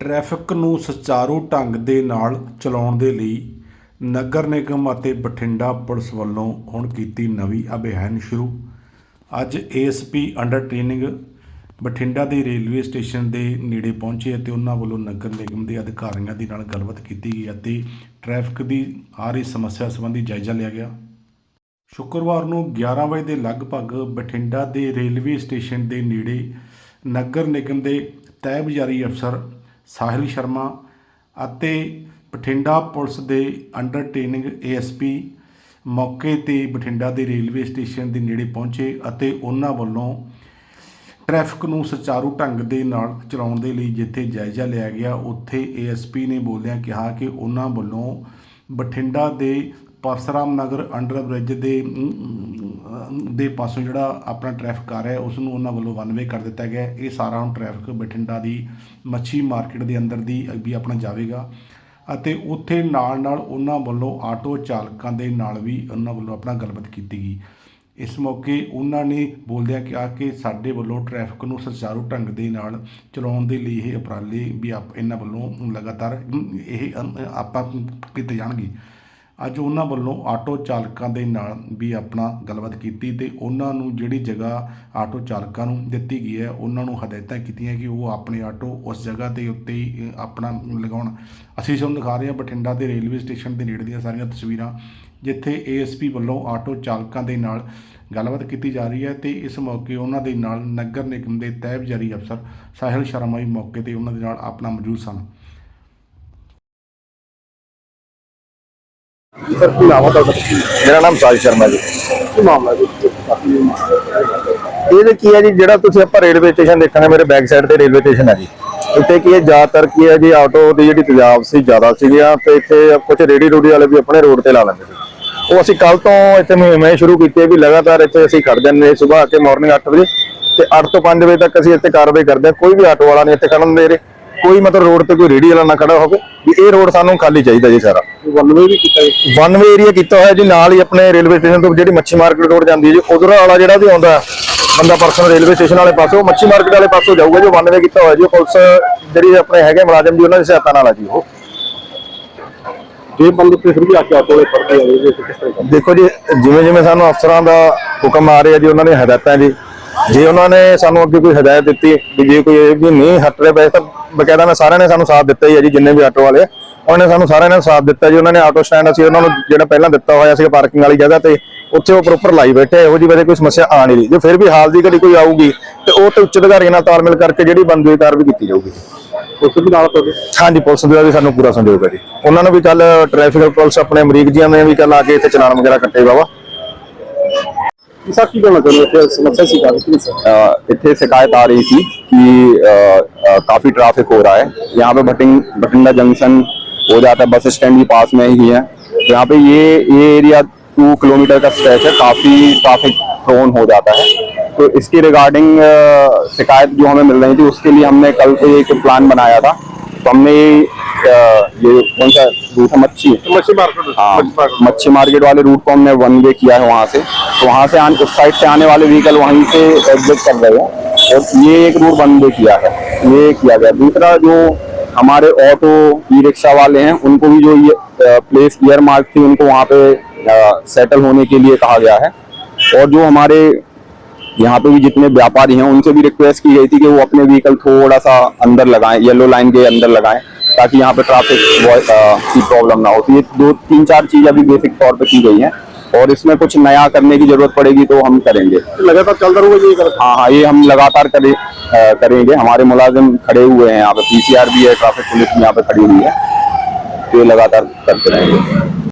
Traffic ਨੂੰ ਸੁਚਾਰੂ ਢੰਗ ਦੇ ਨਾਲ ਚਲਾਉਣ ਦੇ ਲਈ ਨਗਰ ਨਿਗਮ ਅਤੇ ਬਠਿੰਡਾ ਪੁਲਿਸ ਵੱਲੋਂ ਹੁਣ ਕੀਤੀ ਨਵੀਂ ਅਭਿਆਨ ਸ਼ੁਰੂ। ਅੱਜ ਏਐਸਪੀ ਅੰਡਰ ਟ੍ਰੇਨਿੰਗ ਬਠਿੰਡਾ ਦੇ ਰੇਲਵੇ ਸਟੇਸ਼ਨ ਦੇ ਨੇੜੇ ਪਹੁੰਚੇ ਅਤੇ ਉਹਨਾਂ ਵੱਲੋਂ ਨਗਰ ਨਿਗਮ ਦੇ ਅਧਿਕਾਰੀਆਂ ਦੇ ਨਾਲ ਗੱਲਬਾਤ ਕੀਤੀ ਗਈ ਅਤੇ ਟ੍ਰੈਫਿਕ ਦੀ ਆ ਰਹੀ ਸਮੱਸਿਆ ਸੰਬੰਧੀ ਜਾਇਜ਼ਾ ਲਿਆ ਗਿਆ। ਸ਼ੁੱਕਰਵਾਰ ਨੂੰ 11 ਵਜੇ ਦੇ ਲਗਭਗ ਬਠਿੰਡਾ ਦੇ ਰੇਲਵੇ ਸਟੇਸ਼ਨ ਦੇ ਨੇੜੇ ਨਗਰ ਨਿਗਮ ਦੇ ਤੈਅ ਤੈਅਬਜ਼ਾਰੀ ਅਫਸਰ ਸਾਹਿਲ ਸ਼ਰਮਾ ਅਤੇ ਬਠਿੰਡਾ ਪੁਲਿਸ ਦੇ ਅੰਡਰ ਟ੍ਰੇਨਿੰਗ ਏਐਸਪੀ ਮੌਕੇ ਤੇ ਬਠਿੰਡਾ ਦੇ ਰੇਲਵੇ ਸਟੇਸ਼ਨ ਦੇ ਨੇੜੇ ਪਹੁੰਚੇ ਅਤੇ ਉਹਨਾਂ ਵੱਲੋਂ ਟ੍ਰੈਫਿਕ ਨੂੰ ਸੁਚਾਰੂ ਢੰਗ ਦੇ ਨਾਲ ਚਲਾਉਣ ਦੇ ਲਈ ਜਿੱਥੇ ਜਾਇਜ਼ਾ ਲਿਆ ਗਿਆ, ਉੱਥੇ ਏਐਸਪੀ ਨੇ ਬੋਲਦਿਆਂ ਕਿਹਾ ਕਿ ਉਹਨਾਂ ਵੱਲੋਂ ਬਠਿੰਡਾ ਦੇ ਪਰਸਰਾਮ ਨਗਰ ਅੰਡਰ ਬ੍ਰਿਜ ਦੇ ਦੇ ਪਾਸੋਂ ਜਿਹੜਾ ਆਪਣਾ ਟ੍ਰੈਫਿਕ ਆ ਰਿਹਾ ਉਸ ਨੂੰ ਉਹਨਾਂ ਵੱਲੋਂ ਵਨ ਵੇ ਕਰ ਦਿੱਤਾ ਗਿਆ ਇਹ ਸਾਰਾ ਹੁਣ ਟ੍ਰੈਫਿਕ ਬਠਿੰਡਾ ਦੀ ਮੱਛੀ ਮਾਰਕੀਟ ਦੇ ਅੰਦਰ ਦੀ ਵੀ ਆਪਣਾ ਜਾਵੇਗਾ ਅਤੇ ਉੱਥੇ ਨਾਲ ਨਾਲ ਉਹਨਾਂ ਵੱਲੋਂ ਆਟੋ ਚਾਲਕਾਂ ਦੇ ਨਾਲ ਵੀ ਉਹਨਾਂ ਵੱਲੋਂ ਆਪਣਾ ਗੱਲਬਾਤ ਕੀਤੀ ਗਈ। ਇਸ ਮੌਕੇ ਉਹਨਾਂ ਨੇ ਬੋਲਦਿਆਂ ਕਿਹਾ ਕਿ ਸਾਡੇ ਵੱਲੋਂ ਟ੍ਰੈਫਿਕ ਨੂੰ ਸੁਚਾਰੂ ਢੰਗ ਦੇ ਨਾਲ ਚਲਾਉਣ ਦੇ ਲਈ ਇਹ ਉਪਰਾਲੇ ਵੀ ਆਪ, ਇਹਨਾਂ ਵੱਲੋਂ ਲਗਾਤਾਰ, ਇਹ ਆਪਾਂ ਕੀਤੇ ਜਾਣਗੇ। ਅੱਜ ਉਹਨਾਂ ਵੱਲੋਂ ਆਟੋ ਚਾਲਕਾਂ ਦੇ ਨਾਲ ਵੀ ਆਪਣਾ ਗੱਲਬਾਤ ਕੀਤੀ ਤੇ ਉਹਨਾਂ ਨੂੰ ਜਿਹੜੀ ਜਗ੍ਹਾ ਆਟੋ ਚਾਲਕਾਂ ਨੂੰ ਦਿੱਤੀ ਗਈ ਹੈ, ਉਹਨਾਂ ਨੂੰ ਹਦਾਇਤਾਂ ਕੀਤੀਆਂ ਕਿ ਉਹ ਆਪਣੇ ਆਟੋ ਉਸ ਜਗ੍ਹਾ ਦੇ ਉੱਤੇ ਹੀ ਆਪਣਾ ਲਗਾਉਣ। ਅਸੀਂ ਤੁਹਾਨੂੰ ਦਿਖਾ ਰਹੇ ਹਾਂ ਬਠਿੰਡਾ ਦੇ ਰੇਲਵੇ ਸਟੇਸ਼ਨ ਦੇ ਨੇੜੇ ਦੀਆਂ ਸਾਰੀਆਂ ਤਸਵੀਰਾਂ, ਜਿੱਥੇ ਏਐਸਪੀ ਵੱਲੋਂ ਆਟੋ ਚਾਲਕਾਂ ਦੇ ਨਾਲ ਗੱਲਬਾਤ ਕੀਤੀ ਜਾ ਰਹੀ ਹੈ ਤੇ ਇਸ ਮੌਕੇ ਉਹਨਾਂ ਦੇ ਨਾਲ ਨਗਰ ਨਿਗਮ ਦੇ ਤਹਿਬਜ਼ਾਰੀ ਅਫਸਰ ਸਾਹਿਲ ਸ਼ਰਮਾ ਵੀ ਮੌਕੇ ਤੇ ਉਹਨਾਂ ਦੇ ਨਾਲ ਆਪਣਾ ਮੌਜੂਦ ਸਨ। ਸਰ ਕੀ ਨਾਮ ਹੈ ਤੁਹਾਡਾ? ਮੇਰਾ ਨਾਮ ਸਾਜ ਸ਼ਰਮਾ ਜੀ। ਕੀ ਮਾਮਲਾ ਜੀ? ਇਹਦੇ ਕੀ ਹੈ ਜੀ ਜਿਹੜਾ ਤੁਸੀਂ ਆਪਾਂ ਰੇਲਵੇ ਸਟੇਸ਼ਨ ਦੇਖਾਂਗੇ ਮੇਰੇ ਬੈਕ ਸਾਈਡ ਤੇ ਰੇਲਵੇ ਸਟੇਸ਼ਨ ਹੈ ਜੀ। ਇੱਥੇ ਕੀ ਹੈ ਜ਼ਿਆਦਾਤਰ ਕੀ ਹੈ ਜੀ ਆਟੋ ਦੀ ਜਿਹੜੀ ਤੇਜ਼ਾਬ ਸੀ ਜ਼ਿਆਦਾ ਸੀਗੀਆਂ ਤੇ ਇੱਥੇ ਕੁਝ ਰੇੜੀ ਰੂੜੀ ਵਾਲੇ ਵੀ ਆਪਣੇ ਰੋਡ ਤੇ ਲਾ ਲੈਂਦੇ ਸੀ। ਉਹ ਅਸੀਂ ਕੱਲ ਤੋਂ ਇੱਥੇ ਮੁਹਿੰਮ ਸ਼ੁਰੂ ਕੀਤੀ ਹੈ ਵੀ ਲਗਾਤਾਰ ਇੱਥੇ ਅਸੀਂ ਖੜ ਜਾਂਦੇ ਸਵੇਰ ਆ ਕੇ ਮਾਰਨਿੰਗ 8 ਵਜੇ ਤੇ 8 ਤੋਂ 5 ਵਜੇ ਤੱਕ ਅਸੀਂ ਇੱਥੇ ਕਾਰਵਾਈ ਕਰਦੇ ਹਾਂ। ਕੋਈ ਵੀ ਆਟੋ ਵਾਲਾ ਨਹੀਂ ਇੱਥੇ ਖੜਨ ਦੇ ਰਹੇ। ਕੋਈ ਮਤਲਬ ਰੋਡ ਤੇ ਕੋਈ ਰੇੜੀ ਵਾਲਾ ਨਾ ਖੜਾ ਹੋਵੇ। ਵੀ ਇਹ ਰੋਡ ਸਾਨੂੰ ਖਾਲੀ ਚਾਹੀਦਾ ਜੀ ਸਾਰਾ। ਵਨ ਵੇ ਕੀਤਾ ਏਰੀਆ ਕੀਤਾ ਹੋਇਆ ਜੀ ਨਾਲ ਹੀ ਆਪਣੇ ਰੇਲਵੇ ਸਟੇਸ਼ਨ ਤੋਂ ਜਿਹੜੀ ਮੱਛੀ ਮਾਰਕੀਟ ਰੋਡ ਜਾਂਦੀ ਹੈ ਜੀ ਉਧਰ ਵਾਲਾ ਜਿਹੜਾ ਵੀ ਆਉਂਦਾ ਬੰਦਾ ਪਰਸਨ ਰੇਲਵੇ ਸਟੇਸ਼ਨ ਵਾਲੇ ਪਾਸੋਂ ਮੱਛੀ ਮਾਰਕੀਟ ਵਾਲੇ ਪਾਸੋਂ ਜਾਊਗਾ ਜੋ ਵਨ ਵੇ ਕੀਤਾ ਹੋਇਆ ਜੀ ਪੁਲਿਸ ਜਿਹੜੀ ਆਪਣੇ ਹੈਗੇ ਮੁਲਾਜ਼ਮ ਜੀ ਉਹਨਾਂ ਦੀ ਸਹਾਇਤਾ ਨਾਲ ਆ ਜੀ ਉਹ। ਜੇ ਬੰਦੇ ਤੇ ਫਿਰ ਵੀ ਆ ਕੇ ਆਟੋ ਦੇ ਪੜਦੇ ਆ ਇਹ ਕਿਸ ਤਰ੍ਹਾਂ ਕਰਦੇ ਦੇਖੋ ਜੀ ਜਿਵੇਂ ਜਿਵੇਂ ਸਾਨੂੰ ਅਫਸਰਾਂ ਦਾ ਹੁਕਮ ਆ ਰਿਹਾ ਜੀ ਉਹਨਾਂ ਨੇ ਹਦਾਇਤਾਂ ਜੀ ਜੇ ਉਹਨਾਂ ਨੇ ਸਾਨੂੰ ਅੱਗੇ ਕੋਈ ਹਦਾਇਤ ਦਿੱਤੀ ਵੀ ਜੇ ਕੋਈ ਇਹ ਵੀ ਨਹੀਂ ਹਟ ਰਿਹਾ ਵੈਸੇ ਤਾਂ ਬਕਾਇਦਾ ਮੈਂ ਸਾਰਿਆਂ ਨੇ ਸਾਨੂੰ ਸਾਥ ਦਿੱਤਾ ਹੀ ਹੈ ਜੀ ਜਿੰਨੇ ਵੀ ਆਟੋ ਵਾਲੇ ਉਹਨਾਂ ਨੇ ਸਾਨੂੰ ਸਾਰਿਆਂ ਨੇ ਸਾਥ ਦਿੱਤਾ ਜੀ ਉਹਨਾਂ ਨੇ ਆਟੋ ਸਟੈਂਡ ਅਸੀਂ ਉਹਨਾਂ ਨੂੰ ਜਿਹੜਾ ਪਹਿਲਾਂ ਦਿੱਤਾ ਹੋਇਆ ਸੀ ਪਾਰਕਿੰਗ ਵਾਲੀ ਜਗ੍ਹਾ ਤੇ ਉੱਥੇ ਉਹ ਪ੍ਰੋਪਰ ਲਾਈ ਬੈਠੇ ਆ, ਇਹੋ ਜੀ ਵਜ੍ਹਾ ਕੋਈ ਸਮੱਸਿਆ ਆ ਨਹੀਂ ਰਹੀ ਜੇ ਫਿਰ ਵੀ ਹਾਲ ਦੀ ਘੜੀ ਕੋਈ ਆਊਗੀ ਤੇ ਉਹ ਤੇ ਉੱਚ ਅਧਿਕਾਰੀਆਂ ਨਾਲ ਤਾਲਮੇਲ ਕਰਕੇ ਜਿਹੜੀ ਬੰਦੀ ਕਾਰਵਾਈ ਕੀਤੀ ਜਾਊਗੀ ਉਸ ਵੀ ਨਾਲ ਤੁਹਾਡੇ ਹਾਂਜੀ ਪੁਲਿਸ ਦਾ ਵੀ ਸਾਨੂੰ ਪੂਰਾ ਸੰਯੋਗ ਹੈ ਜੀ ਉਹਨਾਂ ਨੂੰ ਵੀ ਕੱਲ ਟ੍ਰੈਫਿਕ ਪੁਲਿਸ ਆਪਣੇ ਅਮਰੀਕ ਜੀਆਂ ਨੇ ਵੀ ਕੱਲ ਆ ਕੇ ਇੱਥੇ ਚਲਾਨ ਵਗੈਰਾ ਕੱਟੇ ਬਾਵਾ ਕੀ ਸਰ ਕੀ ਕਹਿਣਾ ਚਾਹੁੰਦੇ ਹੋ ਸਮੱਸਿਆ ਸੀ ਕਾਫੀ ਕੀ ਸਰ अ, इतने शिकायत आ रही थी कि अ, अ, काफी ट्रैफिक हो रहा है यहाँ पे भटिंग भटिंडा जंक्शन हो जाता है बस स्टैंड भी पास में ही है। तो यहाँ पे ये ये एरिया टू किलोमीटर का स्ट्रेच है काफ़ी ट्रैफ़िक प्रोन हो जाता है। तो इसकी रिगार्डिंग शिकायत जो हमें मिल रही थी उसके लिए हमने कल को एक प्लान बनाया था। तो हमने ये कौन सा रूट है? मच्छी। मच्छी मार्केट। हाँ मच्छी मार्केट। मच्छी मार्केट वाले रूट को हमने वन वे किया है वहाँ से। तो वहाँ से आने उस साइड से आने वाले व्हीकल वहीं से एग्जिट कर रहे हैं। और ये एक रूट वन वे किया है। ये किया गया। दूसरा जो हमारे ऑटो ई रिक्शा वाले हैं, उनको भी जो ये प्लेस ईयर मार्क थी, उनको वहाँ पे सेटल होने के लिए कहा गया है। और जो हमारे यहाँ पे भी जितने व्यापारी हैं, उनसे भी रिक्वेस्ट की गई थी कि वो अपने व्हीकल थोड़ा सा अंदर लगाएँ येलो लाइन के अंदर लगाएँ, ताकि यहाँ पे ट्रैफ़िक की प्रॉब्लम ना हो। तो ये दो तीन चार चीज़ अभी बेसिक तौर पे की गई हैं। और इसमें कुछ नया करने की ज़रूरत पड़ेगी तो हम करेंगे। लगातार चलता रहूगा ये कर हाँ हाँ ये हम लगातार करे, करेंगे। हमारे मुलाजिम खड़े हुए हैं यहाँ पे पीसीआर भी है ट्रैफ़िक पुलिस भी यहाँ पे खड़ी हुई है। तो ये लगातार करते रहेंगे।